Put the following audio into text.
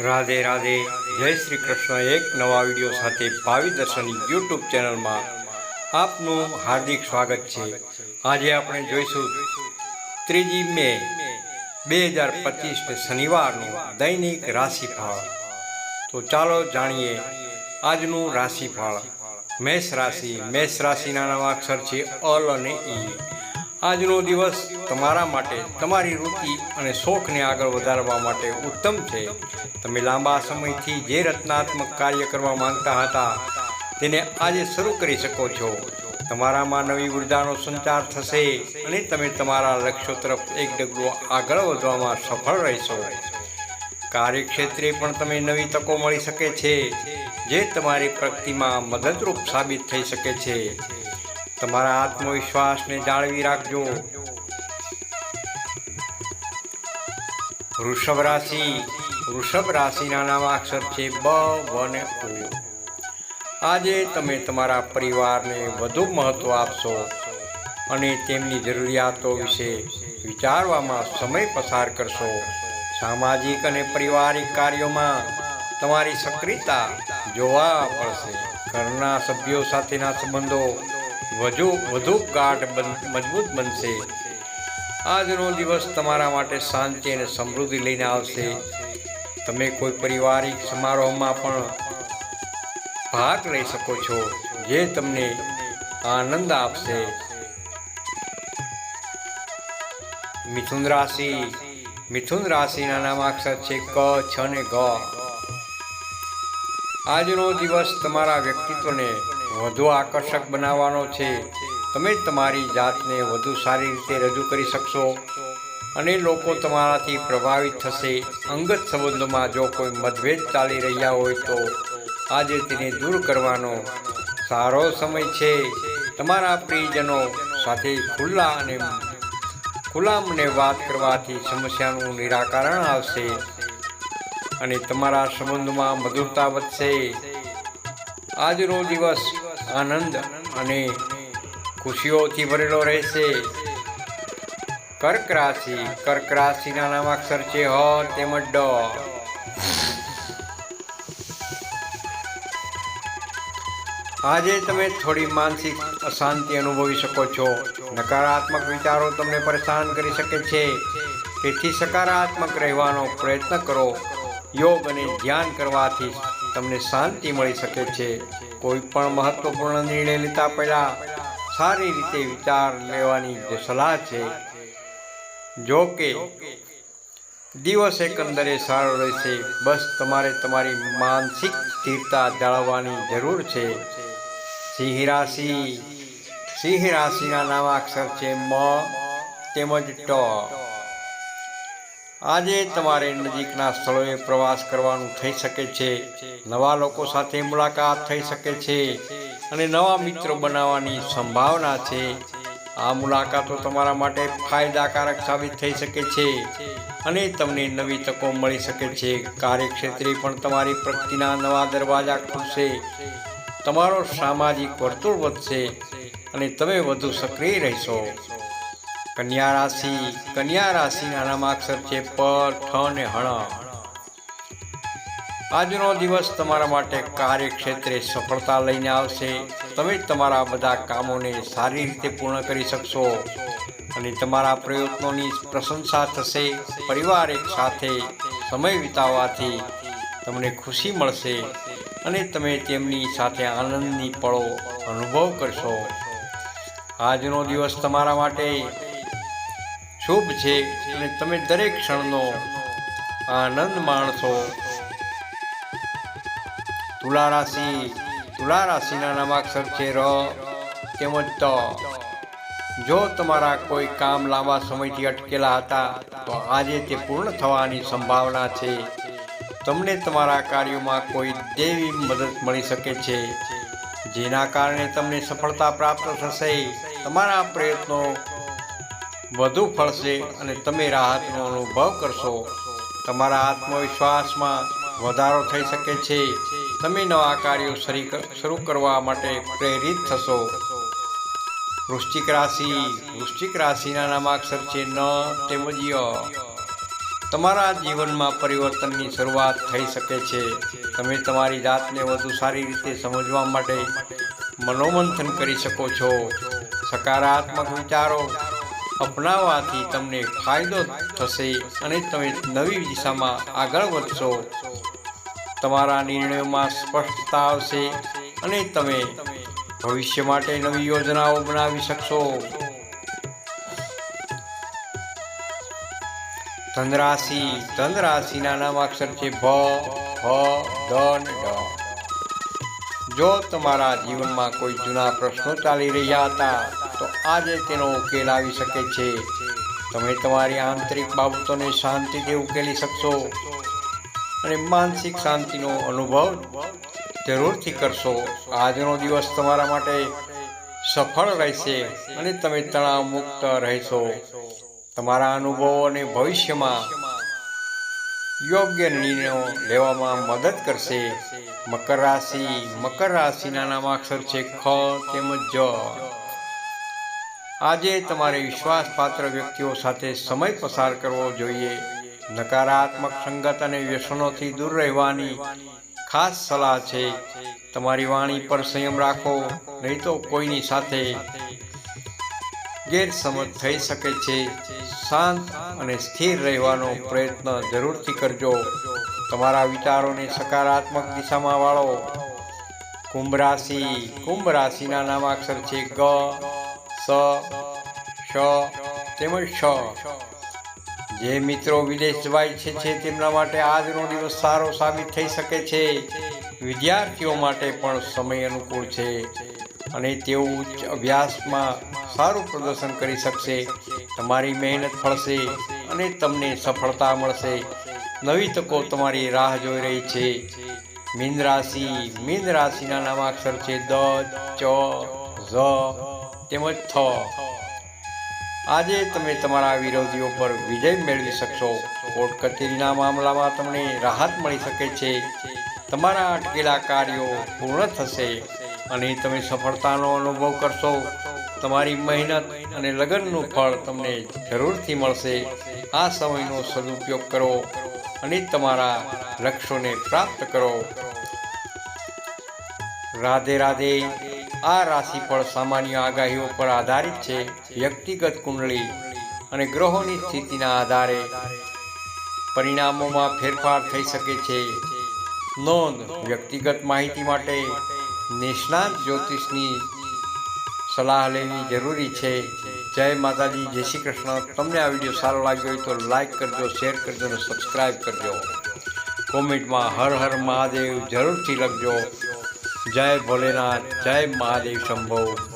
રાધે રાધે. જય શ્રી કૃષ્ણ. એક નવા વીડિયો સાથે ભાવિ દર્શન યુટ્યુબ ચેનલમાં આપનું હાર્દિક સ્વાગત છે. આજે આપણે જોઈશું ત્રીજી મે બે હજાર પચીસ શનિવારનું દૈનિક રાશિફળ. તો ચાલો જાણીએ આજનું રાશિફળ. મેષ રાશિ. મેષ રાશિના નવા અક્ષર છે અલ અને ઈ. આજનો દિવસ તમારા માટે, તમારી રુચિ અને શોખને આગળ વધારવા માટે ઉત્તમ છે. તમે લાંબા સમયથી જે રચનાત્મક કાર્ય કરવા માંગતા હતા, તેને આજે શરૂ કરી શકો છો. તમારામાં નવી ઉર્જાનો સંચાર થશે અને તમે તમારા લક્ષ્યો તરફ એક ડગલું આગળ વધવામાં સફળ રહેશો. કાર્યક્ષેત્રે પણ તમે નવી તકો મળી શકે છે, જે તમારી પ્રગતિમાં મદદરૂપ સાબિત થઈ શકે છે. તમારા આત્મવિશ્વાસને જાળવી રાખજો. વૃષભ રાશિ, વૃષભ રાશિના નામા અક્ષર છે બ વ ને આજે તમે તમારા પરિવારને વધુ મહત્વ આપશો અને તેમની જરૂરિયાતો વિશે વિચારવામાં સમય પસાર કરશો. સામાજિક અને પારિવારિક કાર્યોમાં તમારી સક્રિયતા જોવા પડશે ઘરના સભ્યો સાથેના સંબંધો વધુ વધુ ગાઢ મજબૂત બનશે. આજનો દિવસ તમારા માટે શાંતિ અને સમૃદ્ધિ લઈને આવશે. તમે કોઈ પારિવારિક સમારોહમાં પણ ભાગ લઈ શકો છો, જે તમને આનંદ આપશે. મિથુન રાશિ, મિથુન રાશિના નામાક્ષર છે ક, છ ને ગ. આજનો દિવસ તમારા વ્યક્તિત્વને વધુ આકર્ષક બનાવવાનો છે. તમે તમારી જાતને વધુ સારી રીતે રજૂ કરી શકશો અને લોકો તમારાથી પ્રભાવિત થશે. અંગત સંબંધોમાં જો કોઈ મતભેદ ચાલી રહ્યા હોય તો આજે તેને દૂર કરવાનો સારો સમય છે. તમારા પ્રિયજનો સાથે ખુલ્લા અને ખુલ્લા વાત કરવાથી સમસ્યાનું નિરાકરણ આવશે અને તમારા સંબંધમાં મધુરતા વધશે. આજનો દિવસ આનંદ અને ખુશીઓથી ભરેલો રહેશે. કર્ક રાશિ, કર્ક રાશિના નામાક્ષર છે હ, તેમજ ડ. આજે તમે થોડી માનસિક અશાંતિ અનુભવી શકો છો. નકારાત્મક વિચારો તમને પરેશાન કરી શકે છે. તેથી સકારાત્મક રહેવાનો પ્રયત્ન કરો. યોગ અને ધ્યાન કરવાથી તમને શાંતિ મળી શકે છે. કોઈ પણ મહત્વપૂર્ણ નિર્ણય લેતા પહેલા સારી રીતે વિચાર લેવાની જે સલાહ છે, જો કે દિવસ એકંદરે સારો રહેશે. બસ તમારે તમારી માનસિક સ્થિરતા જાળવવાની જરૂર છે. સિંહ રાશિ, સિંહ રાશિના નામાક્ષર છે મ તેમજ ટ. આજે તમારે નજીકના સ્થળોએ પ્રવાસ કરવાનું થઈ શકે છે. નવા લોકો સાથે મુલાકાત થઈ શકે છે અને નવા મિત્રો બનાવવાની સંભાવના છે. આ મુલાકાતો તમારા માટે ફાયદાકારક સાબિત થઈ શકે છે અને તમને નવી તકો મળી શકે છે. કાર્યક્ષેત્રે પણ તમારી પ્રગતિના નવા દરવાજા ખુલશે. તમારો સામાજિક વર્તુળ વધશે અને તમે વધુ સક્રિય રહેશો. કન્યા રાશિ, કન્યા રાશિના નામાક્ષર છે પ ઠ ને હણ આજનો દિવસ તમારા માટે કાર્યક્ષેત્રે સફળતા લઈને આવશે. તમે તમારા બધા કામોને સારી રીતે પૂર્ણ કરી શકશો અને તમારા પ્રયત્નોની પ્રશંસા થશે. પરિવાર એક સાથે સમય વિતાવવાથી તમને ખુશી મળશે અને તમે તેમની સાથે આનંદની પળો અનુભવ કરશો. આજનો દિવસ તમારા માટે શુભ છે અને તમે દરેક ક્ષણનો આનંદ માણશો. તુલા રાશિ, તુલા રાશિના નામાક્ષર છે ર. તેમજ ત. જો તમારા કોઈ કામ લાંબા સમયથી અટકેલા હતા, તો આજે તે પૂર્ણ થવાની સંભાવના છે. તમને તમારા કાર્યોમાં કોઈ દેવી મદદ મળી શકે છે. જેના કારણે તમને સફળતા પ્રાપ્ત થશે. તમારા પ્રયત્નો વધુ ફળશે અને તમે રાહતનો અનુભવ કરશો. તમારા આત્મવિશ્વાસમાં વધારો થઈ શકે છે. તમે નવા કાર્યો શરી કરવા માટે પ્રેરિત થશો. વૃશ્ચિક રાશિ, વૃશ્ચિક રાશિના નામાક્ષર છે ન તેમજ ય તમારા જીવનમાં પરિવર્તનની શરૂઆત થઈ શકે છે. તમે તમારી જાતને વધુ સારી રીતે સમજવા માટે મનોમંથન કરી શકો છો. સકારાત્મક વિચારો અપનાવવાથી તમને ફાયદો થશે અને તમે નવી દિશામાં આગળ વધશો. તમારા નિર્ણયોમાં સ્પષ્ટતા આવશે અને તમે ભવિષ્ય માટે નવી યોજનાઓ બનાવી શકશો. ધનરાશિ, ધનરાશિના નામ અક્ષર છે ભ ભ ધન ડ. જો તમારા જીવનમાં કોઈ જૂના પ્રશ્નો ચાલી રહ્યા હતા તો આજે તેનો ઉકેલ આવી શકે છે. તમે તમારી આંતરિક બાબતોને શાંતિથી ઉકેલી શકશો અને માનસિક શાંતિનો અનુભવ જરૂરથી કરશો. આજનો દિવસ તમારા માટે સફળ રહેશે અને તમે તણાવ મુક્ત રહેશો. તમારા અનુભવો અને ભવિષ્યમાં યોગ્ય નિર્ણયો લેવામાં મદદ કરશે. મકર રાશિ, મકર રાશિના નામાક્ષર છે ખ તેમજ જ. આજે તમારે વિશ્વાસપાત્ર વ્યક્તિઓ સાથે સમય પસાર કરવો જોઈએ. નકારાત્મક સંગત અને વ્યસનોથી દૂર રહેવાની ખાસ સલાહ છે. તમારી વાણી પર સંયમ રાખો, નહીં તો કોઈની સાથે ગેરસમજ થઈ શકે છે. શાંત અને સ્થિર રહેવાનો પ્રયત્ન જરૂરથી કરજો. તમારા વિચારોને સકારાત્મક દિશામાં વાળો. કુંભ રાશિ, કુંભ રાશિના નામાક્ષર છે ગ. સ, શ, તેમજ શ. જે મિત્રો વિદેશ જવાય છે તેમના માટે આજનો દિવસ સારો સાબિત થઈ શકે છે. વિદ્યાર્થીઓ માટે પણ સમય અનુકૂળ છે અને તેઓ ઉચ્ચ અભ્યાસમાં સારું પ્રદર્શન કરી શકશે. તમારી મહેનત ફળશે અને તમને સફળતા મળશે. નવી તકો તમારી રાહ જોઈ રહી છે. મીન રાશિ, મીન રાશિના નામાક્ષર છે દ, ચ, ઝ. તેમજ થ. આજે તમે તમારા વિરોધીઓ પર વિજય મેળવી શકશો. કોર્ટ કચેરીના મામલામાં તમને રાહત મળી શકે છે. તમારા અટકેલા કાર્યો પૂર્ણ થશે અને તમે સફળતાનો અનુભવ કરશો. તમારી મહેનત અને લગ્નનું ફળ તમને જરૂરથી મળશે. આ સમયનો સદુપયોગ કરો અને તમારા લક્ષ્યોને પ્રાપ્ત કરો. રાધે રાધે. આ રાશિફળ સામાન્ય આગાહીઓ પર આધારિત છે વ્યક્તિગત કુંડળી અને ગ્રહોની સ્થિતિના આધારે. પરિણામોમાં ફેરફાર થઈ શકે છે. નોંધ, વ્યક્તિગત માહિતી માટે નિષ્ણાત જ્યોતિષની સલાહ લેવી જરૂરી છે. જય માતાજી, જય શ્રી કૃષ્ણ. તમને આ વીડિયો સારો લાગ્યો હોય તો લાઈક કરજો, શેર કરજો અને સબસ્ક્રાઈબ કરજો. કોમેન્ટમાં હર હર મહાદેવ જરૂરથી લખજો. જય ભોલેનાથ જય મહાદેવ શંભો.